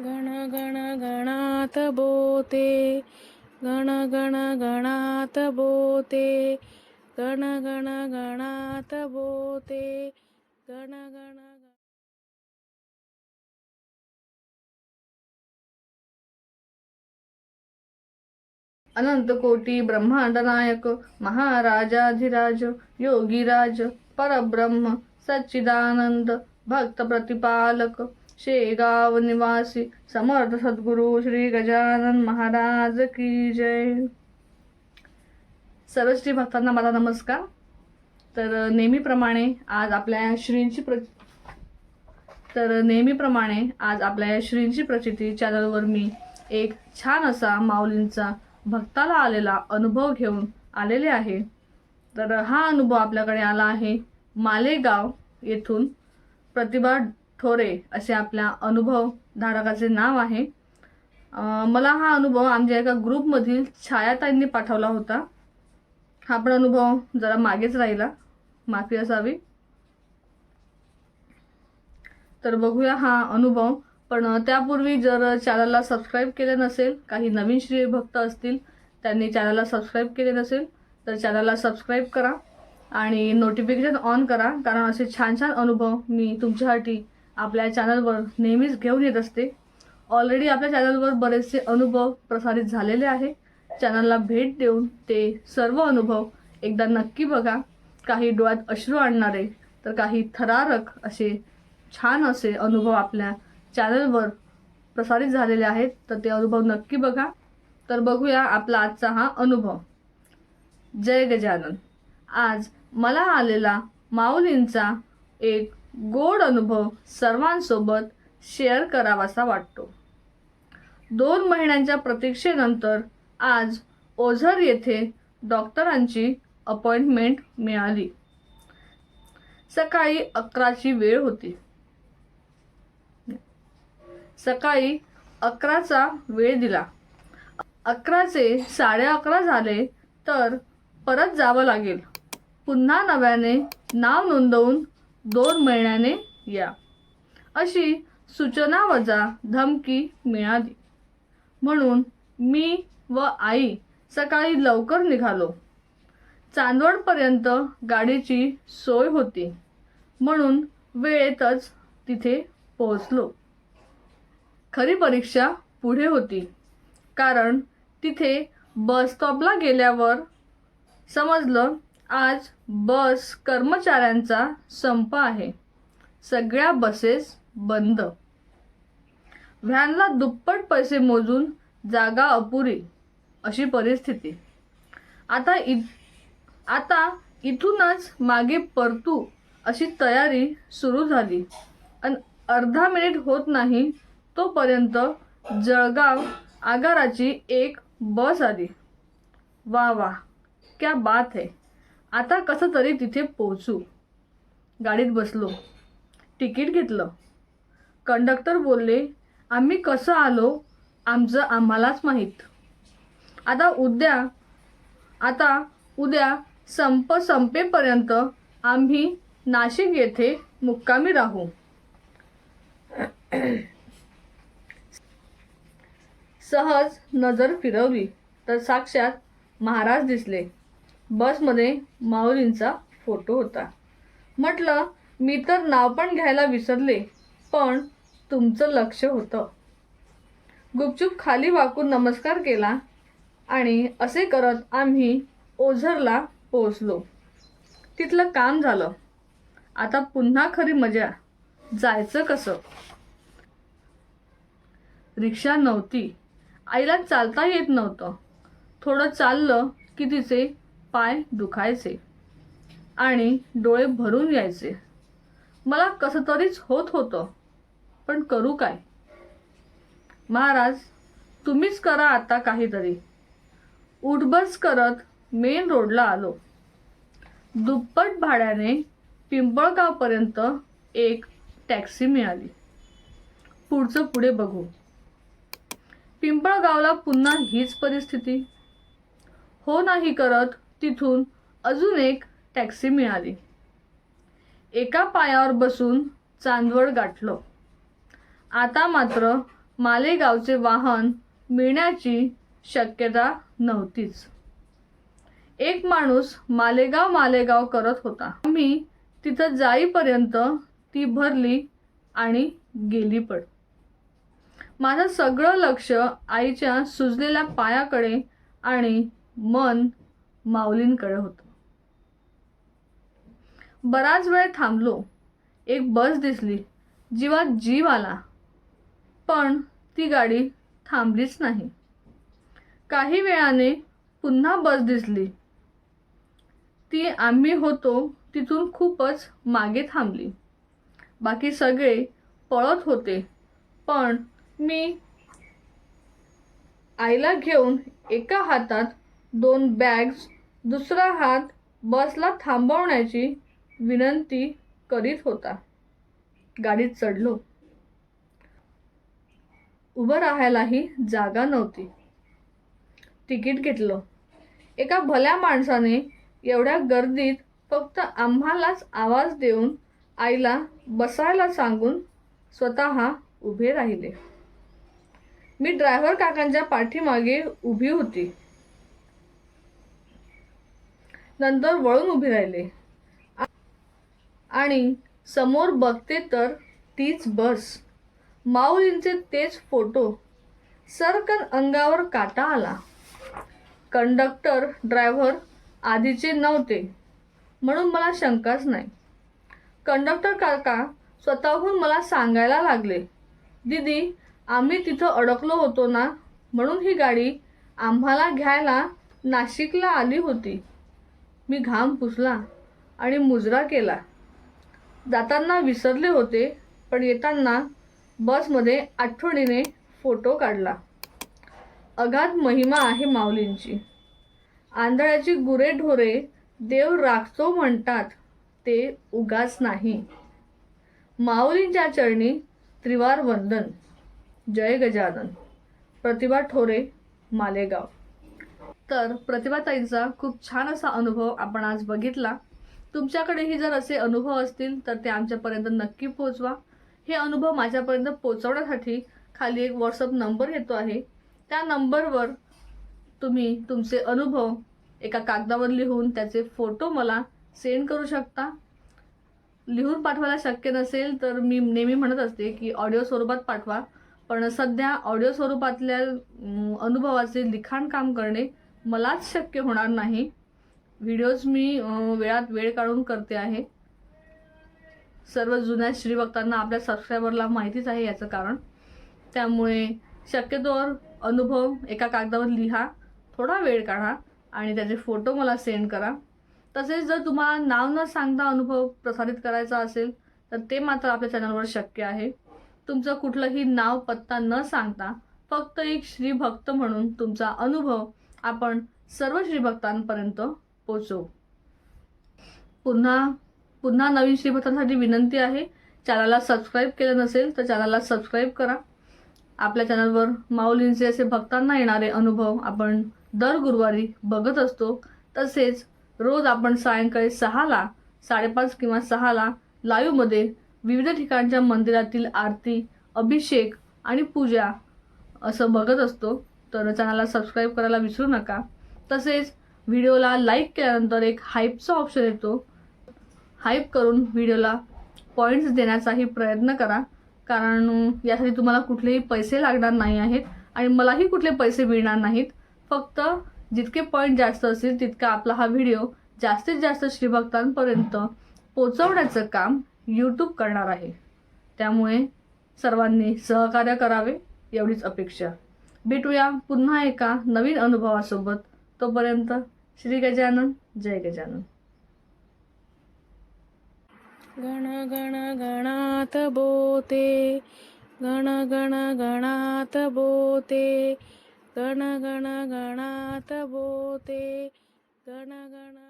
गण गण गणात बोते. गण गण गणात बोते. गण गण गणात बोते. गण गण अनंत कोटी ब्रह्मांड नायक महाराजाधिराज योगीराज परब्रह्म सच्चिदानंद भक्त प्रतिपालक शेगाव निवासी समर्थ सद्गुरु श्री गजानन महाराज की जय. सर्व श्री भक्तांना माझा नमस्कार. तर नेहमीप्रमाणे आज आपल्या श्रींची प्र तर नेहमीप्रमाणे आज आपल्या या श्रींची प्रचिती चॅनलवर मी एक छान असा माऊलींचा भक्ताला आलेला अनुभव घेऊन आलेले आहे. तर हा अनुभव आपल्याकडे आला आहे मालेगाव येथून प्रतिभा थोरे असे आपल्या अनुभव धारकाचे नाव आहे. मला हा अनुभव आमच्या एका ग्रुपमधील छायाताईंनी पाठवला होता. हा पण अनुभव जरा मागेच राहिला. माफी असावी. तर बघूया हा अनुभव. पण त्यापूर्वी जर चॅनलला सबस्क्राईब केले नसेल काही नवीन श्री भक्त असतील त्यांनी चॅनलला सबस्क्राईब केले नसेल तर चॅनलला सबस्क्राईब करा आणि नोटिफिकेशन ऑन करा. कारण असे छान छान अनुभव मी तुमच्यासाठी आपल्या चॅनलवर नेहमीच घेऊन येत असते. ऑलरेडी आपल्या चॅनलवर बरेचसे अनुभव प्रसारित झालेले आहे. चॅनलला भेट देऊन ते सर्व अनुभव एकदा नक्की बघा. काही डोळ्यात अश्रू आणणारे तर काही थरारक असे छान असे अनुभव आपल्या चॅनलवर प्रसारित झालेले आहेत. तर ते अनुभव नक्की बघा. तर बघूया आपला आजचा हा अनुभव. जय गजानन. आज मला आलेला माऊलींचा एक गोड अनुभव सर्वांसोबत शेअर करावासा वाटतो. दोन महिन्यांच्या प्रतीक्षेनंतर आज ओझर येथे डॉक्टरांची अपॉइंटमेंट मिळाली. सकाळी अकराची वेळ होती. सकाळी अकराचा वेळ दिला. अकराचे साडे अकरा झाले तर परत जावं लागेल. पुन्हा नव्याने नाव नोंदवून दोन महिन्याने या. अशी सूचना वजा धमकी मिळाली. म्हणून मी व आई सकाळी लवकर निघालो. चांदवडपर्यंत गाडीची सोय होती. म्हणून वेळेतच तिथे पोहोचलो. खरी परीक्षा पुढे होती. कारण तिथे बस स्टॉपला गेल्यावर समजलं आज बस कर्मचाऱ्यांचा संप आहे. सगळ्या बसेस बंद. व्हॅनला दुप्पट पैसे मोजून जागा अपुरी अशी परिस्थिती. आता इ आता इथूनच मागे परतू अशी तयारी सुरू झाली. आणि अर्धा मिनिट होत नाही तोपर्यंत जळगाव आगाराची एक बस आली. वा वा क्या बात है. आता कसं तरी तिथे पोहोचू. गाडीत बसलो. तिकीट घेतलं. कंडक्टर बोलले आम्ही कसं आलो? आमचं आम्हालाच माहीत. आता उद्या आता उद्या संप संपेपर्यंत आम्ही नाशिक येथे मुक्कामी राहू. सहज नजर फिरवली तर साक्षात महाराज दिसले. बसमध्ये माऊलींचा फोटो होता. म्हटलं मी तर नाव पण घ्यायला विसरले पण तुमचं लक्ष होतं. गुपचूप खाली वाकून नमस्कार केला आणि असे करत आम्ही ओझरला पोहोचलो. तिथलं काम झालं. आता पुन्हा खरी मजा. जायचं कसं? रिक्षा नव्हती. आईला चालता येत नव्हतं. थोडं चाललं की तिचे पाय दुखायचे आणि डोळे भरून यायचे. मला कसं तरीच होत होतं पण करू काय? महाराज तुम्हीच करा आता काहीतरी. उठबस करत मेन रोडला आलो. दुप्पट भाड्याने पिंपळगावपर्यंत एक टॅक्सी मिळाली. पुढचं पुढे बघू. पिंपळगावला पुन्हा हीच परिस्थिती. हो नाही करत तिथून अजून एक टॅक्सी मिळाली. एका पायावर बसून चांदवड गाठलं. आता मात्र मालेगावचे वाहन मिळण्याची शक्यता नव्हतीच. एक माणूस मालेगाव मालेगाव करत होता. मी तिथं जाईपर्यंत ती भरली आणि गेली पण. माझं सगळं लक्ष आईच्या सुजलेल्या पायाकडे आणि मन माऊलींकडे होतं. बराच वेळ थांबलो. एक बस दिसली. जीवात जीव आला. पण ती गाडी थांबलीच नाही. काही वेळाने पुन्हा बस दिसली. ती आम्ही होतो तिथून खूपच मागे थांबली. बाकी सगळे पळत होते. पण मी आईला घेऊन एका हातात दोन बॅग्स दुसरा हात बसला थांबवण्याची विनंती करीत होता. गाडीत चढलो. उभं राहायलाही जागा नव्हती. तिकीट घेतलं. एका भल्या माणसाने एवढ्या गर्दीत फक्त आम्हालाच आवाज देऊन आईला बसायला सांगून स्वतः उभे राहिले. मी ड्रायव्हर काकांच्या पाठीमागे उभी होती. नंतर वळून उभी राहिले. आणि समोर बघते तर तीच बस. माऊलींचे तेच फोटो सरकन अंगावर काटा आला. कंडक्टर ड्रायव्हर आधीचे नव्हते म्हणून मला शंकाच नाही. कंडक्टर काका स्वतःहून मला सांगायला लागले दीदी आम्ही तिथं अडकलो होतो ना म्हणून ही गाडी आम्हाला घ्यायला नाशिकला आली होती. मी घाम पुसला आणि मुजरा केला. जाताना विसरले होते पण येताना बसमध्ये आठवणीने फोटो काढला. अगाध महिमा आहे माऊलींची. आंधळ्याची गुरे ढोरे देव राखतो म्हणतात ते उगाच नाही. माऊलींच्या चरणी त्रिवार वंदन. जय गजानन. प्रतिभा ठोरे मालेगाव. तर प्रतिभाताईंचा खूप छान असा अनुभव आपण आज बघितला. तुमच्याकडेही जर असे अनुभव असतील तर ते आमच्यापर्यंत नक्की पोचवा. हे अनुभव माझ्यापर्यंत पोचवण्यासाठी खाली एक व्हॉट्सअप नंबर येतो आहे. त्या नंबरवर तुम्ही तुमचे अनुभव एका कागदावर लिहून त्याचे फोटो मला सेंड करू शकता. लिहून पाठवायला शक्य नसेल तर मी नेहमी म्हणत असते की ऑडिओ स्वरूपात पाठवा. पण सध्या ऑडिओ स्वरूपातल्या अनुभवाचे लिखाण काम करणे मलाच शक्य होणार नाही. व्हिडिओज मी वेळात वेळ काढून करते आहे. सर्व जुन्या श्रीभक्तांना आपल्या सबस्क्रायबरला माहितीच आहे याचं कारण. त्यामुळे शक्यतोवर अनुभव एका कागदावर लिहा थोडा वेळ काढा आणि त्याचे फोटो मला सेंड करा. तसेच जर तुम्हाला नाव न सांगता अनुभव प्रसारित करायचा असेल तर ते मात्र आपल्या चॅनलवर शक्य आहे. तुमचं कुठलंही नाव पत्ता न सांगता फक्त एक श्रीभक्त म्हणून तुमचा अनुभव आपण सर्व श्रीभक्तांपर्यंत पोचवू पुन्हा पुन्हा नवीन श्रीभक्तांसाठी विनंती आहे चॅनलला सबस्क्राईब केलं नसेल तर चॅनलला सबस्क्राईब करा. आपल्या चॅनलवर माऊलींचे असे भक्तांना येणारे अनुभव आपण दर गुरुवारी बघत असतो. तसेच रोज आपण सायंकाळी सहाला साडेपाच किंवा सहाला लाईव्हमध्ये विविध ठिकाणच्या मंदिरातील आरती अभिषेक आणि पूजा असं बघत असतो. तर चॅनलला सबस्क्राईब करायला विसरू नका. तसेच व्हिडिओला लाईक केल्यानंतर एक हाईपचा ऑप्शन येतो. हाईप करून व्हिडिओला पॉईंट्स देण्याचाही प्रयत्न करा. कारण यासाठी तुम्हाला कुठलेही पैसे लागणार नाही आहेत आणि मलाही कुठले पैसे मिळणार नाहीत. फक्त जितके पॉईंट जास्त असतील तितका आपला हा व्हिडिओ जास्तीत जास्त श्रीभक्तांपर्यंत पोचवण्याचं काम यूट्यूब करणार आहे. त्यामुळे सर्वांनी सहकार्य करावे एवढीच अपेक्षा. भेटूया पुन्हा एका नवीन अनुभवासोबत. तोपर्यंत श्री गजानन जय गजानन. गण गण गणात बोते गण गण गणात बोते गण गण गणात बोते गण गण